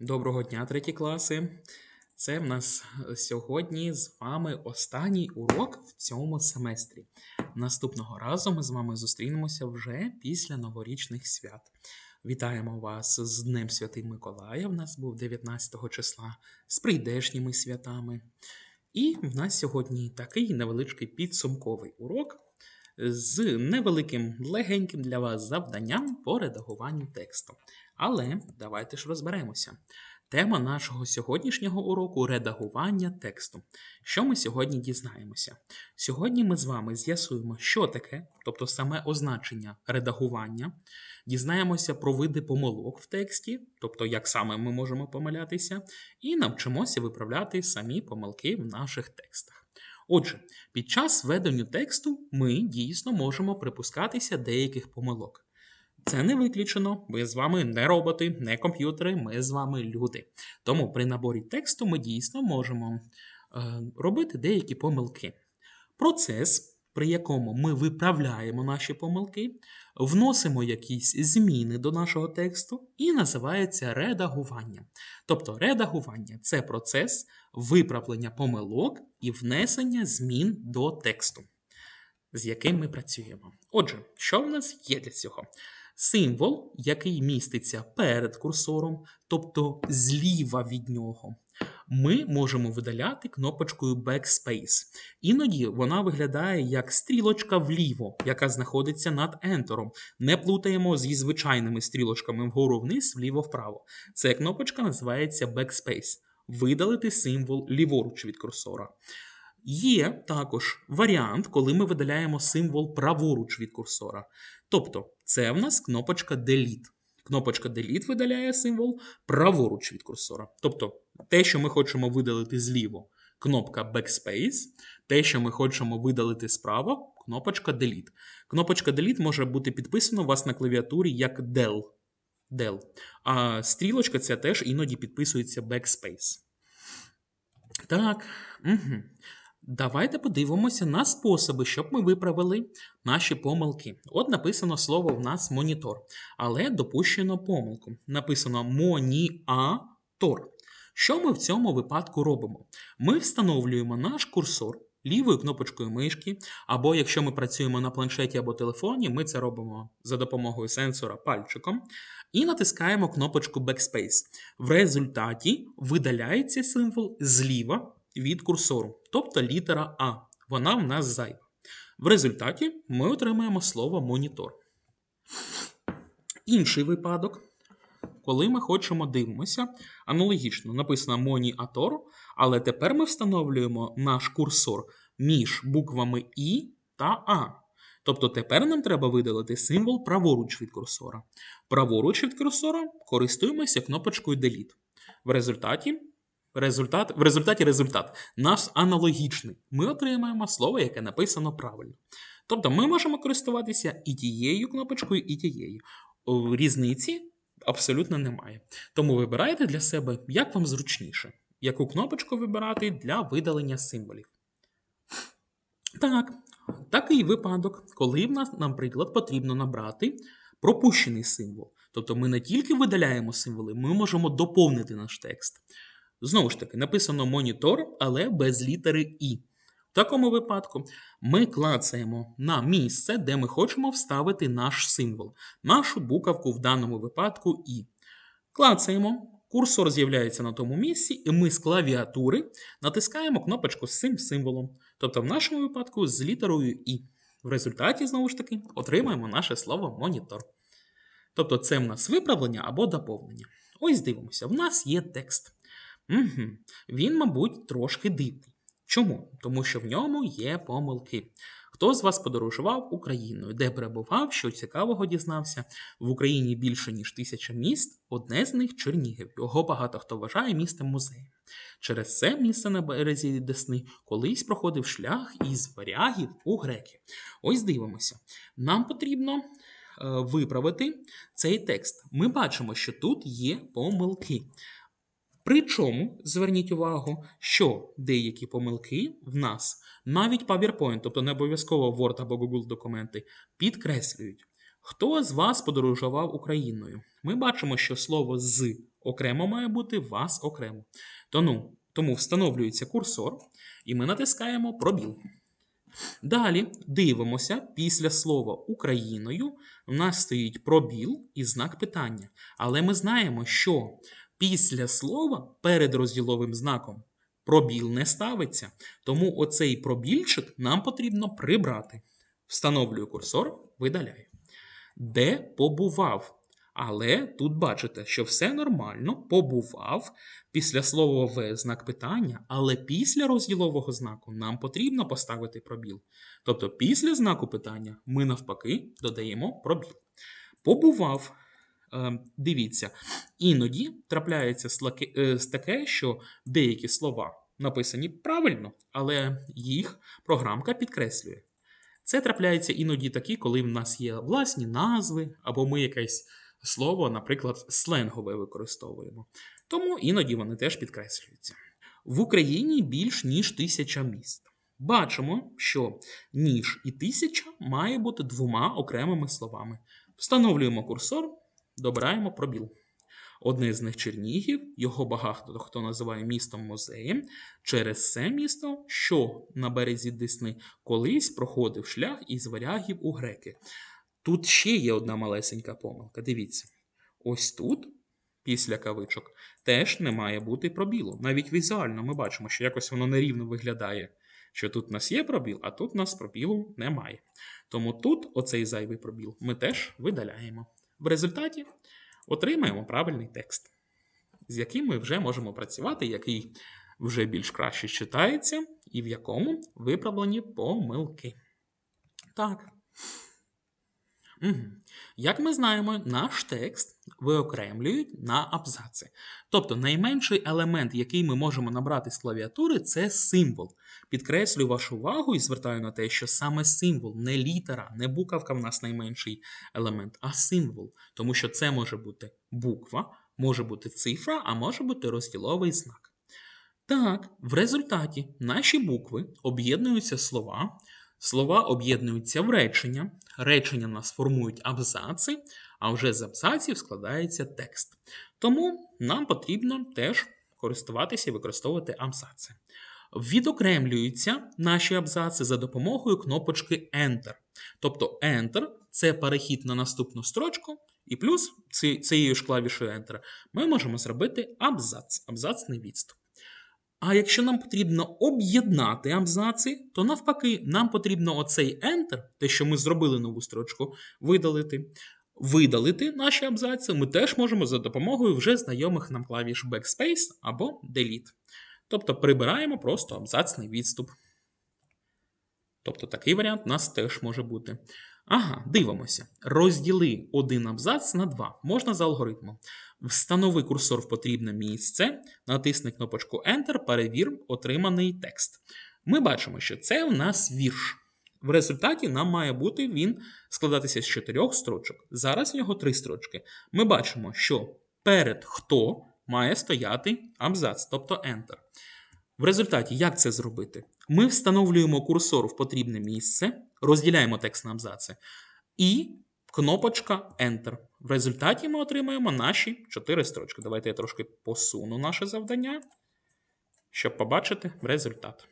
Доброго дня, треті класи. Це в нас сьогодні з вами останній урок в цьому семестрі. Наступного разу ми з вами зустрінемося вже після новорічних свят. Вітаємо вас з Днем Святий Миколая. В нас був 19 числа з прийдешніми святами. І в нас сьогодні такий невеличкий підсумковий урок з невеликим легеньким для вас завданням по редагуванню тексту. Але давайте ж розберемося. Тема нашого сьогоднішнього уроку редагування тексту. Що ми сьогодні дізнаємося? Сьогодні ми з вами з'ясуємо, що таке, тобто саме означення редагування, дізнаємося про види помилок в тексті, тобто як саме ми можемо помилятися, і навчимося виправляти самі помилки в наших текстах. Отже, під час ведення тексту ми дійсно можемо припускатися деяких помилок. Це не виключено. Ми з вами не роботи, не комп'ютери, ми з вами люди. Тому при наборі тексту ми дійсно можемо е, робити деякі помилки. Процес, при якому ми виправляємо наші помилки, вносимо якісь зміни до нашого тексту і називається редагування. Тобто редагування це процес виправлення помилок і внесення змін до тексту, з яким ми працюємо. Отже, що в нас є для цього? Символ, який міститься перед курсором, тобто зліва від нього, ми можемо видаляти кнопочкою Backspace. Іноді вона виглядає як стрілочка вліво, яка знаходиться над ентером. Не плутаємо зі звичайними стрілочками вгору вниз, вліво-вправо. Ця кнопочка називається Backspace. Видалити символ ліворуч від курсора. Є також варіант, коли ми видаляємо символ праворуч від курсора. Тобто, це в нас кнопочка Delete. Кнопочка Delete видаляє символ праворуч від курсора. Тобто, те, що ми хочемо видалити зліво, кнопка Backspace, те, що ми хочемо видалити справа, кнопочка Delete. Кнопочка Delete може бути підписана у вас на клавіатурі як Del. Del. А стрілочка ця теж іноді підписується Backspace. Так. Угу. Давайте подивимося на способи, щоб ми виправили наші помилки. От написано слово в нас монітор, але допущено помилку. Написано моніатор. Що ми в цьому випадку робимо? Ми встановлюємо наш курсор лівою кнопочкою мишки, або якщо ми працюємо на планшеті або телефоні, ми це робимо за допомогою сенсора пальчиком, і натискаємо кнопочку Backspace. В результаті видаляється символ зліва від курсору, тобто літера А. Вона в нас зайва. В результаті ми отримаємо слово монітор. Інший випадок, коли ми хочемо дивимося, аналогічно написано моніатор, але тепер ми встановлюємо наш курсор між буквами І та А. Тобто тепер нам треба видалити символ праворуч від курсора. Праворуч від курсора користуємося кнопочкою Delete. В результаті результат, в результаті результат наш аналогічний. Ми отримаємо слово, яке написано правильно. Тобто ми можемо користуватися і тією кнопочкою, і тією. Різниці абсолютно немає. Тому вибирайте для себе, як вам зручніше, яку кнопочку вибирати для видалення символів. Так, такий випадок, коли в нас, наприклад, потрібно набрати пропущений символ. Тобто ми не тільки видаляємо символи, ми можемо доповнити наш текст. Знову ж таки, написано монітор, але без літери І. В такому випадку ми клацаємо на місце, де ми хочемо вставити наш символ, нашу буковку в даному випадку І. Клацаємо, курсор з'являється на тому місці, і ми з клавіатури натискаємо кнопочку з цим символом. Тобто, в нашому випадку з літерою І. В результаті, знову ж таки, отримаємо наше слово монітор. Тобто, це в нас виправлення або доповнення. Ось дивимося, в нас є текст. Угу. Він, мабуть, трошки дивний. Чому? Тому що в ньому є помилки. Хто з вас подорожував Україною, де перебував, що цікавого дізнався? В Україні більше ніж тисяча міст, одне з них Чернігів. Його багато хто вважає містом музею. Через це місце на березі Десни колись проходив шлях із варягів у греків. Ось дивимося. Нам потрібно е, виправити цей текст. Ми бачимо, що тут є помилки. Причому зверніть увагу, що деякі помилки в нас навіть PowerPoint, тобто не обов'язково Word або Google документи, підкреслюють. Хто з вас подорожував Україною? Ми бачимо, що слово з окремо має бути вас окремо. Тому, тому встановлюється курсор, і ми натискаємо пробіл. Далі дивимося, після слова Україною у нас стоїть пробіл і знак питання. Але ми знаємо, що після слова перед розділовим знаком пробіл не ставиться. Тому оцей пробільчик нам потрібно прибрати. Встановлюю курсор, видаляю. Де побував? Але тут бачите, що все нормально, побував після слова В знак питання, але після розділового знаку нам потрібно поставити пробіл. Тобто після знаку питання ми навпаки додаємо пробіл. Побував. Е, Дивіться, іноді трапляється е, таке, що деякі слова написані правильно, але їх програмка підкреслює. Це трапляється іноді такі, коли в нас є власні назви, або ми якесь слово, наприклад, сленгове використовуємо. Тому іноді вони теж підкреслюються. В Україні більш ніж тисяча міст. Бачимо, що ніж і тисяча має бути двома окремими словами. Встановлюємо курсор, добираємо пробіл. Одне з них Чернігів, його багато хто називає містом музеєм, через це місто, що на березі Десни колись проходив шлях із варягів у греки. Тут ще є одна малесенька помилка. Дивіться, ось тут, після кавичок, теж не має бути пробілу. Навіть візуально ми бачимо, що якось воно нерівно виглядає. Що тут у нас є пробіл, а тут у нас пробілу немає. Тому тут оцей зайвий пробіл ми теж видаляємо. В результаті отримаємо правильний текст, з яким ми вже можемо працювати, який вже більш краще читається, і в якому виправлені помилки. Так. Угу. Як ми знаємо, наш текст виокремлюють на абзаци. Тобто найменший елемент, який ми можемо набрати з клавіатури, це символ. Підкреслюю вашу увагу і звертаю на те, що саме символ, не літера, не буковка в нас найменший елемент, а символ. Тому що це може бути буква, може бути цифра, а може бути розділовий знак. Так, в результаті наші букви об'єднуються слова, слова об'єднуються в речення, речення нас формують абзаци, а вже з абзаців складається текст. Тому нам потрібно теж користуватися і використовувати абзаци. Відокремлюються наші абзаци за допомогою кнопочки Enter. Тобто Enter це перехід на наступну строчку, і плюс цією ж клавішою Enter ми можемо зробити абзац, абзацний відступ. А якщо нам потрібно об'єднати абзаци, то навпаки, нам потрібно оцей Enter, те, що ми зробили нову строчку, видалити. Видалити наші абзаци ми теж можемо за допомогою вже знайомих нам клавіш Backspace або Delete. Тобто прибираємо просто абзацний відступ. Тобто такий варіант у нас теж може бути. Ага, дивимося. Розділи один абзац на два. Можна за алгоритмом. Встанови курсор в потрібне місце, натисни кнопочку Enter, перевір отриманий текст. Ми бачимо, що це у нас вірш. В результаті нам має бути він складатися з чотирьох строчок. Зараз в нього три строчки. Ми бачимо, що перед хто має стояти абзац, тобто Enter. В результаті, як це зробити? Ми встановлюємо курсор в потрібне місце, розділяємо текст на абзаци, і кнопочка Enter. В результаті ми отримаємо наші чотири строчки. Давайте я трошки посуну наше завдання, щоб побачити результат.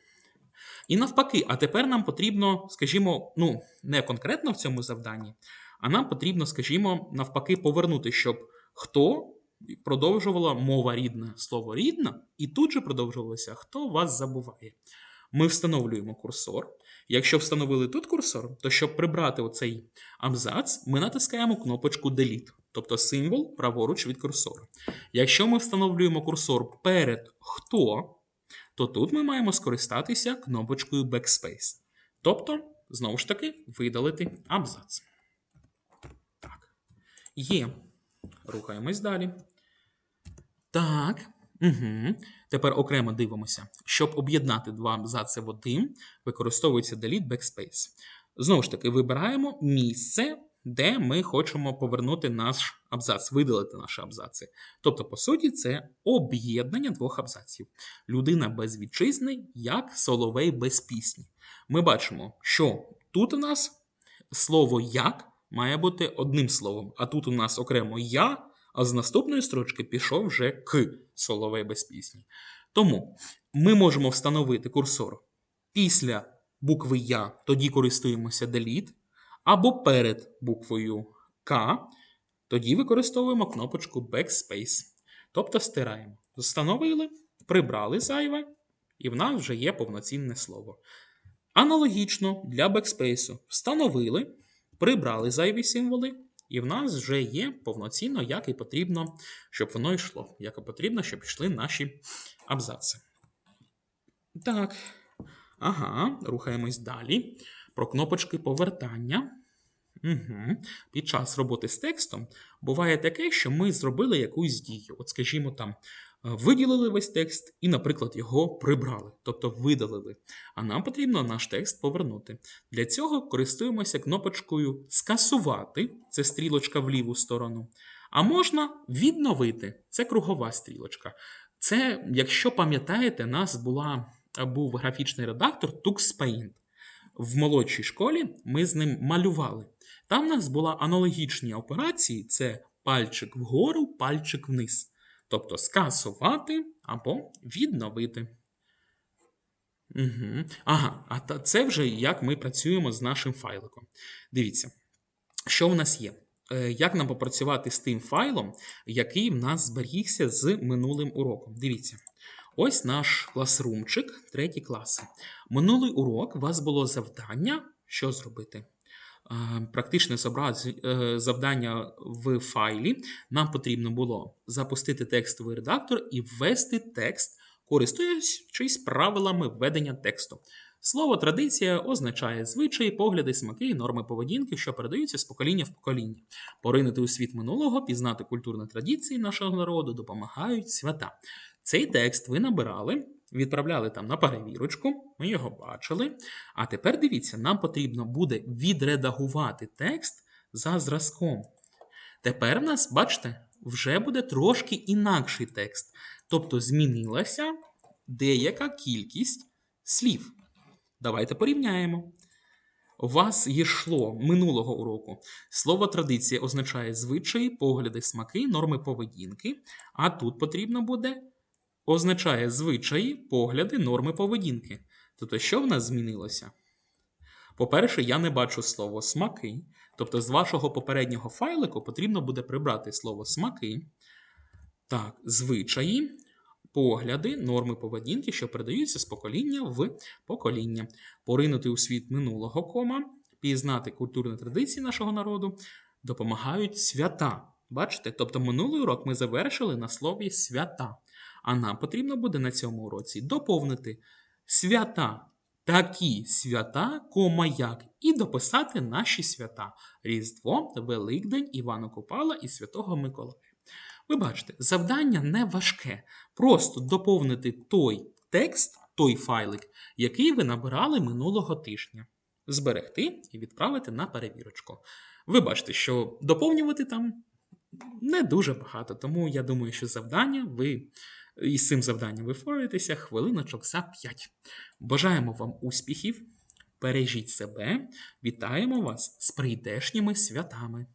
І навпаки, а тепер нам потрібно, скажімо, ну, не конкретно в цьому завданні, а нам потрібно, скажімо, навпаки, повернути, щоб хто продовжувала мова рідна, слово рідна, і тут же продовжувалося, хто вас забуває. Ми встановлюємо курсор. Якщо встановили тут курсор, то щоб прибрати оцей абзац, ми натискаємо кнопочку Delete, тобто символ праворуч від курсора. Якщо ми встановлюємо курсор перед хто, то тут ми маємо скористатися кнопочкою Backspace. Тобто, знову ж таки, видалити абзац. Так. Є. Рухаємось далі. Так. Угу. Тепер окремо дивимося. Щоб об'єднати два абзаци в один, використовується Delete Backspace. Знову ж таки, вибираємо місце, де ми хочемо повернути наш абзац, видалити наші абзаци. Тобто, по суті, це об'єднання двох абзаців. Людина без вітчизни, як соловей без пісні. Ми бачимо, що тут у нас слово як має бути одним словом. А тут у нас окремо я, а з наступної строчки пішов вже к соловей без пісні. Тому ми можемо встановити курсор після букви Я, тоді користуємося delete, або перед буквою К, тоді використовуємо кнопочку Backspace. Тобто стираємо. Встановили, прибрали зайве, і в нас вже є повноцінне слово. Аналогічно для Backspace встановили, прибрали зайві символи, і в нас вже є повноцінно, як і потрібно, щоб воно йшло. Як і потрібно, щоб йшли наші абзаци. Так. Ага, рухаємось далі. Про кнопочки повертання. Угу. Під час роботи з текстом буває таке, що ми зробили якусь дію. От, скажімо, там, е, виділили весь текст і, наприклад, його прибрали, тобто видалили. А нам потрібно наш текст повернути. Для цього користуємося кнопочкою Скасувати це стрілочка в ліву сторону. А можна відновити це кругова стрілочка. Це, якщо пам'ятаєте, нас була, був графічний редактор TuxPaint. В молодшій школі ми з ним малювали. Там в нас була аналогічні операції: це пальчик вгору, пальчик вниз. Тобто скасувати або відновити. Угу. Ага, а це вже як ми працюємо з нашим файликом. Дивіться, що в нас є? Е, Як нам попрацювати з тим файлом, який в нас зберігся з минулим уроком? Дивіться. Ось наш класрумчик, треті класи. Минулий урок у вас було завдання, що зробити? Е, Практичне е, завдання в файлі. Нам потрібно було запустити текстовий редактор і ввести текст, користуючись правилами введення тексту. Слово традиція означає звичаї, погляди, смаки і норми поведінки, що передаються з покоління в покоління. Поринути у світ минулого, пізнати культурні традиції нашого народу допомагають свята. Цей текст ви набирали, відправляли там на перевірочку, ми його бачили. А тепер дивіться, нам потрібно буде відредагувати текст за зразком. Тепер в нас, бачите, вже буде трошки інакший текст. Тобто змінилася деяка кількість слів. Давайте порівняємо. У вас йшло минулого уроку. Слово традиція означає звичаї, погляди, смаки, норми поведінки. А тут потрібно буде означає звичаї, погляди, норми поведінки. Тобто, що в нас змінилося? По-перше, я не бачу слово смаки. Тобто, з вашого попереднього файлику потрібно буде прибрати слово смаки. Так, звичаї, погляди, норми поведінки, що передаються з покоління в покоління, поринути у світ минулого кома, пізнати культурні традиції нашого народу, допомагають свята. Бачите? Тобто минулий урок ми завершили на слові свята. А нам потрібно буде на цьому уроці доповнити свята, такі свята, кома як, і дописати наші свята: Різдво, Великдень, Івана Купала і Святого Миколая. Ви бачите, завдання не важке. Просто доповнити той текст, той файлик, який ви набирали минулого тижня. Зберегти і відправити на перевірочку. Ви бачите, що доповнювати там не дуже багато, тому я думаю, що завдання ви із цим завданням ви впораєтеся хвилиночок за 5. Бажаємо вам успіхів, бережіть себе, вітаємо вас з прийдешніми святами.